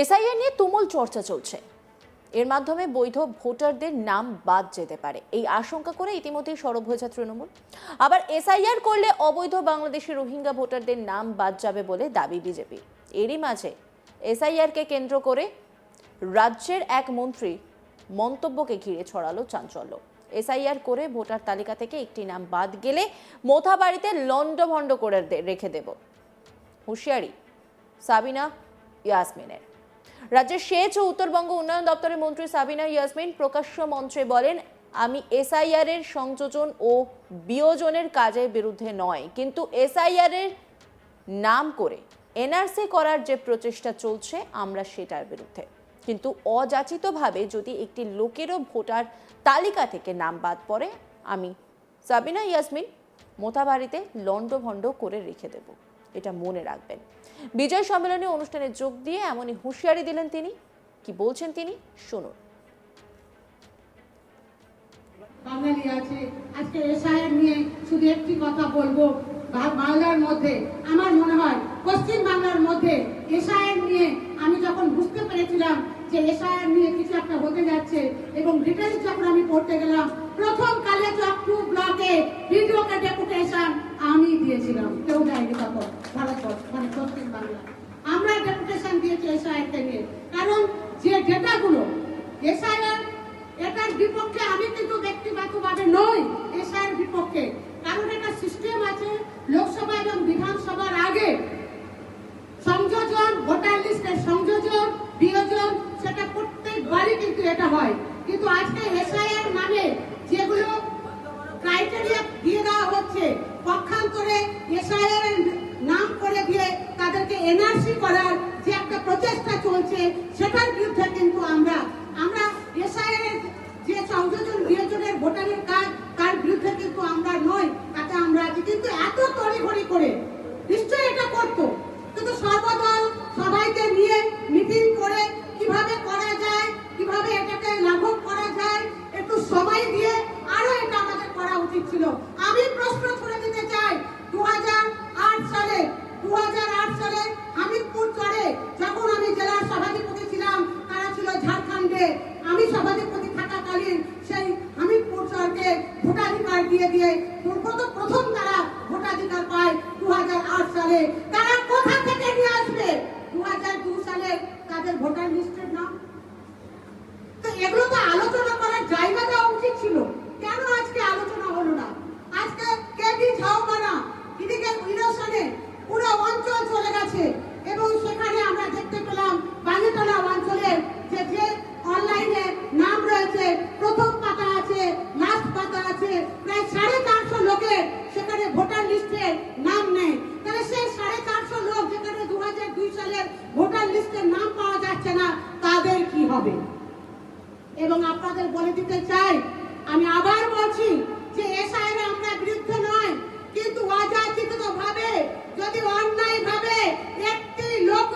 SIR নিয়ে তুমুল চর্চা চলছে। এর মাধ্যমে বৈধ ভোটারদের নাম বাদ যেতে পারে। এই আশঙ্কা করে ইতিমধ্যেই সরব হয়েছে তৃণমূল। আবার এসআইআর করলে অবৈধ বাংলাদেশি রোহিঙ্গা ভোটারদের নাম বাদ যাবে বলে দাবি বিজেপি। এরই মাঝে এসআইআরকে কেন্দ্র করে রাজ্যের এক মন্ত্রী মন্তব্যকে ঘিরে ছড়ালো চাঞ্চল্য। এসআইআর করে ভোটার তালিকা থেকে একটি নাম বাদ গেলে মোথা মোথাবাড়িতে লন্ডভন্ড করে রেখে দেব। হুঁশিয়ারি সাবিনা ইয়াসমিনের। রাজ্যের সেচ ও উত্তরবঙ্গ উন্নয়ন দপ্তরের মন্ত্রী সাবিনা ইয়াসমিন প্রকাশ্য মঞ্চে বলেন, আমি এসআইআর এর সংযোজন ও বিয়োজনের কাজের বিরুদ্ধে নয়, কিন্তু এসআইআর এর নাম করে এনআরসি করার যে প্রচেষ্টা চলছে, আমরা সেটার বিরুদ্ধে। কিন্তু অযাচিতভাবে যদি একটি লোকেরও ভোটার তালিকা থেকে নাম বাদ পড়ে, আমি সাবিনা ইয়াসমিন মোথাবাড়িতে লণ্ডভণ্ড করে রেখে দেব। এটা মনে রাখবেন। বিজয় সম্মেলনে অনুষ্ঠানে যোগ দিয়ে এমনই হুঁশিয়ারি দিলেন তিনি। কি বলছেন তিনি? শুনুন। বাঙালি আছে। আজকে নিয়ে শুধু একটি কথা বলব। বাংলার মধ্যে, আমার মনে হয় পশ্চিম বাংলার মধ্যে এসআইয়ের নিয়ে আমি যখন বুঝতে পেরেছিলাম যে এসআইয়ের নিয়ে কিছু একটা হতে যাচ্ছে এবং ডিটেলস যখন আমি পড়তে গেলাম, প্রথম কালে টু ব্লকে ভিডিওকে ডেপুটেশন আমি দিয়েছিলাম। কেউ দেয়নি তখন, ভারতবর্ষ মানে পশ্চিম বাংলা। আমরা ডেপুটেশন দিয়েছি এসআইয়েরকে নিয়ে। কারণ যে ডেটাগুলো এসআইআর এটার বিপক্ষে আমি কিন্তু ব্যক্তিগতভাবে নই এসআইয়ের বিপক্ষে। কারণ এটা সিস্টেম আছে, লোকসভা এবং বিধানসভার আগে সংযোজন ভোটার লিস্টের সংযোজন বিয়োজন সেটা প্রত্যেকবারই কিন্তু এটা হয়। কিন্তু আজকে এসআইআর নামে যেগুলো ক্রাইটেরিয়া দিয়ে দেওয়া হচ্ছে, পক্ষান্তরে এসআইআর নাম করে দিয়ে তাদেরকে এনআরসি করার যে একটা প্রচেষ্টা চলছে, সেটার বিরুদ্ধে কিন্তু আমরা আমরা এসআইআর যে সংযোজন বিয়োজনের ভোটারের কাজ তার বিরুদ্ধে কিন্তু আমরা নই। তাতে আমরা আছি। কিন্তু এত তড়িঘড়ি করে নিশ্চয়ই এটা করতো কিন্তু সর্বদল সবাইকে নিয়ে মিটিং করে কীভাবে করা যায় কীভাবে এটাকে লাঘব করা যায় একটু সময় দিয়ে আরও এটা আমাদের করা উচিত ছিল আমি প্রশ্ন ছুড়ে দিতে চাই দু সালে দু সালে হামিদপুর চরে যখন আমি জেলার সভাধিপতি ছিলাম তারা ছিল ঝাড়খণ্ডে আমি সভাধিপতি থাকাকালীন সেই হামিদপুর চরকে ভোটাধিকার দিয়ে দিয়ে প্রথম প্রথম তারা ভোটাধিকার পায় দু সালে তারা কোথা থেকে নিয়ে আসবে দু সালে তাদের ভোটার লিস্টের নাম তো এগুলো তো আলোচনা করার জায়গা দেওয়া উচিত ছিল কেন আজকে আলোচনা হলো না আজকে কেবি ঝাউমানা এদিকে ইনোশনে পুরো অঞ্চল চলে গেছে এবং সেখানে আমরা দেখতে পেলাম বাগেতলা অঞ্চলের যে যে অনলাইনে নাম রয়েছে প্রথম পাতা আছে লাস্ট পাতা আছে প্রায় সাড়ে চারশো লোকের সেখানে ভোটার লিস্টে নাম নেই তাহলে সেই সাড়ে চারশো লোক যেখানে দু দুই সালের ভোটার লিস্টের নাম পাওয়া যাচ্ছে না, তাদের কি হবে? এবং আপনাদের বলে দিতে চাই, আমি আবার বলছি যে এসআইয়ের আমরা বিরুদ্ধ নয়, কিন্তু অযাচিত ভাবে যদি অন্যায় ভাবে একটি লোক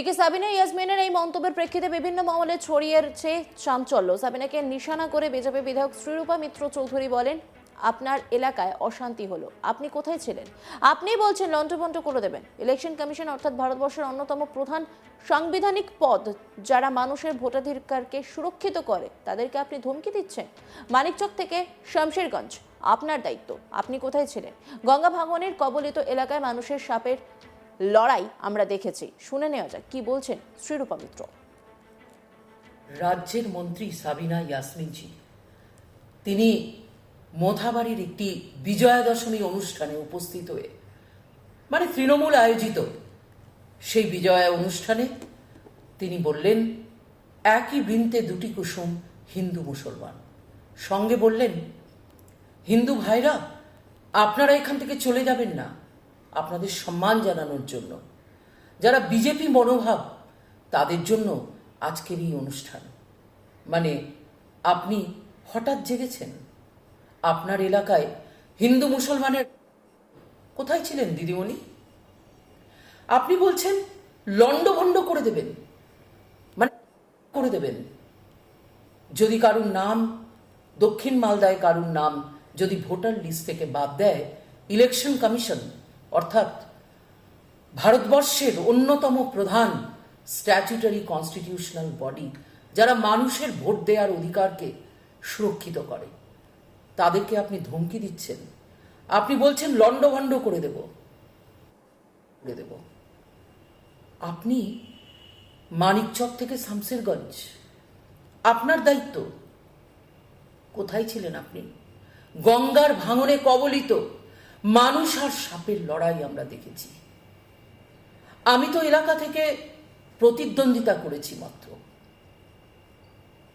এদিকে সাবিনা ইয়াসমিনের এই মন্তব্যের প্রেক্ষিতে বিভিন্ন মহলে ছড়িয়েছে চাঞ্চল্য। সাবিনাকে নিশানা করে বিজেপি বিধায়ক শ্রীরূপা মিত্র চৌধুরী বলেন, আপনার এলাকায় অশান্তি হলো। আপনি কোথায় ছিলেন? আপনি বলছেন লন্ডভন্ড করে দেবেন। ইলেকশন কমিশন অর্থাৎ ভারতবর্ষের অন্যতম প্রধান সাংবিধানিক পদ, যারা মানুষের ভোটাধিকারকে সুরক্ষিত করে, তাদেরকে আপনি ধমকি দিচ্ছেন? মানিকচক থেকে শমশেরগঞ্জ, আপনার দায়িত্ব। আপনি কোথায় ছিলেন? গঙ্গা ভাঙনের কবলিত এলাকায় মানুষের সাপের লড়াই আমরা দেখেছি। শুনে নেওয়া যাক, কি বলছেন শ্রীরূপা মিত্র? রাজ্যের মন্ত্রী সাবিনা ইয়াসমিনজি, তিনি মোথাবাড়ির একটি বিজয়া দশমী অনুষ্ঠানে উপস্থিত হয়ে মানে তৃণমূল আয়োজিত সেই বিজয়া অনুষ্ঠানে তিনি বললেন, একই বৃন্তে দুটি কুসুম হিন্দু মুসলমান। সঙ্গে বললেন, হিন্দু ভাইরা, আপনারা এখান থেকে চলে যাবেন না। আপনাদের সম্মান জানানোর জন্য। যারা বিজেপি মনোভাব, তাদের জন্য আজকের এই অনুষ্ঠান। মানে আপনি হঠাৎ জেগেছেন? আপনার এলাকায় হিন্দু মুসলমানের কোথায় ছিলেন, দিদিমণি? আপনি বলছেন, লণ্ডভণ্ড করে দেবেন। মানে করে দেবেন। যদি কারুর নাম দক্ষিণ মালদায়, কারুর নাম যদি ভোটার লিস্ট থেকে বাদ দেয়, ইলেকশন কমিশন অর্থাৎ ভারতবর্ষের অন্যতম প্রধান স্ট্যাচুটারি কনস্টিটিউশনাল বডি যারা মানুষের ভোট দেওয়ার অধিকারকে সুরক্ষিত করে। তাদেরকে আপনি ধমকি দিচ্ছেন। আপনি বলছেন, লণ্ডভণ্ড করে দেব। করে দেব। আপনি মানিকচক থেকে শামসেরগঞ্জ। আপনার দায়িত্ব। কোথায় ছিলেন আপনি? গঙ্গার ভাঙনে কবলিত মানুষ আর সাপের লড়াই আমরা দেখেছি। আমি তো এলাকা থেকে প্রতিদ্বন্দ্বিতা করেছি মাত্র।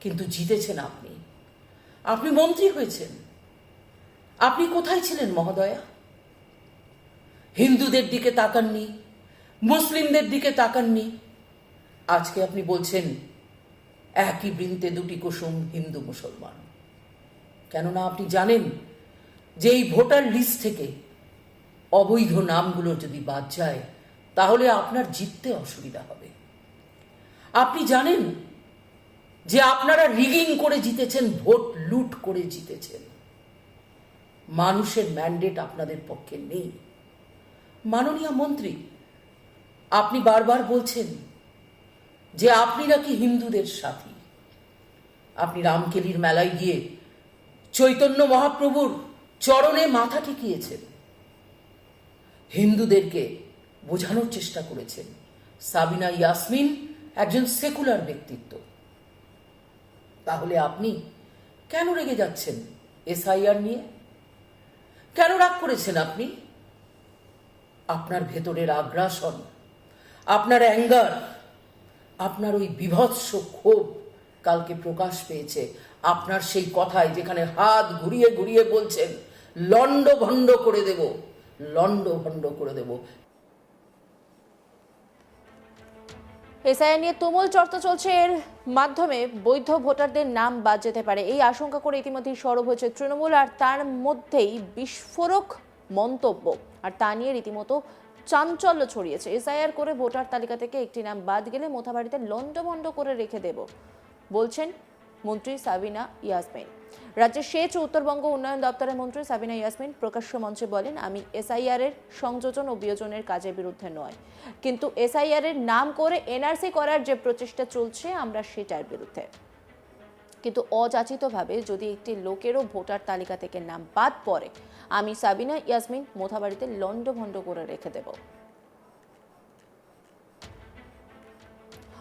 কিন্তু জিতেছেন আপনি। আপনি মন্ত্রী হয়েছেন। আপনি কোথায় ছিলেন, মহোদয়া? হিন্দুদের দিকে তাকাননি, মুসলিমদের দিকে তাকাননি। আজকে আপনি বলছেন, একই বৃন্তে দুটি কুসুম হিন্দু মুসলমান। কেননা আপনি জানেন যে এই ভোটার লিস্ট থেকে অবৈধ নামগুলো যদি বাদ যায়, তাহলে আপনার জিততে অসুবিধা হবে। আপনি জানেন যে আপনারা রিগিং করে জিতেছেন, ভোট লুট করে জিতেছেন। মানুষের ম্যান্ডেট আপনাদের পক্ষে নেই। মাননীয় মন্ত্রী, আপনি বারবার বলছেন যে আপনি নাকি হিন্দুদের সাথী। আপনি রামকেলির মেলায় গিয়ে চৈতন্য মহাপ্রভুর চরণে মাথা ঠেকিয়েছেন। হিন্দুদেরকে বোঝানোর চেষ্টা করেছেন। সাবিনা ইয়াসমিন একজন সেকুলার ব্যক্তিত্ব। তাহলে আপনি কেন রেগে যাচ্ছেন এসআইআর নিয়ে? কেন রাগ করেছেন আপনি? আপনার ভেতরের আগ্রাসন, আপনার অ্যাঙ্গার, আপনার ওই বিভৎস ক্ষোভ কালকে প্রকাশ পেয়েছে। আপনার সেই কথায় যেখানে হাত ঘুরিয়ে ঘুরিয়ে বলছেন লন্ড ভণ্ড করে দেব। লন্ড ভণ্ড করে দেব। এসআইআর নিয়ে তুমুল চর্চা চলছে এর মাধ্যমে। বৈধ ভোটারদের নাম বাদ যেতে পারে। এই আশঙ্কা করে ইতিমধ্যেই সরব হয়েছে তৃণমূল, আর তার মধ্যেই বিস্ফোরক মন্তব্য। আর তা নিয়ে রীতিমতো চাঞ্চল্য ছড়িয়েছে। এসআইআর করে ভোটার তালিকা থেকে একটি নাম বাদ গেলে মোথাবাড়িতে লন্ডভন্ড করে রেখে দেব, বলছেন মন্ত্রী সাবিনা ইয়াসমিন। রাজ্যের সেচ ও উত্তরবঙ্গ উন্নয়ন দপ্তরের মন্ত্রী সাবিনা ইয়াসমিন প্রকাশ্য মঞ্চে বলেন, আমি এসআইআর এর সংযোজন ও বিয়োজনের কাজের বিরুদ্ধে নয়। কিন্তু এসআইআর এর নাম করে এনআরসি করার যে প্রচেষ্টা চলছে, আমরা সেটার বিরুদ্ধে। কিন্তু অযাচিতভাবে যদি একটি লোকেরও ভোটার তালিকা থেকে নাম বাদ পড়ে, আমি সাবিনা ইয়াসমিন মোথাবাড়িতে লন্ডভন্ড করে রেখে দেব।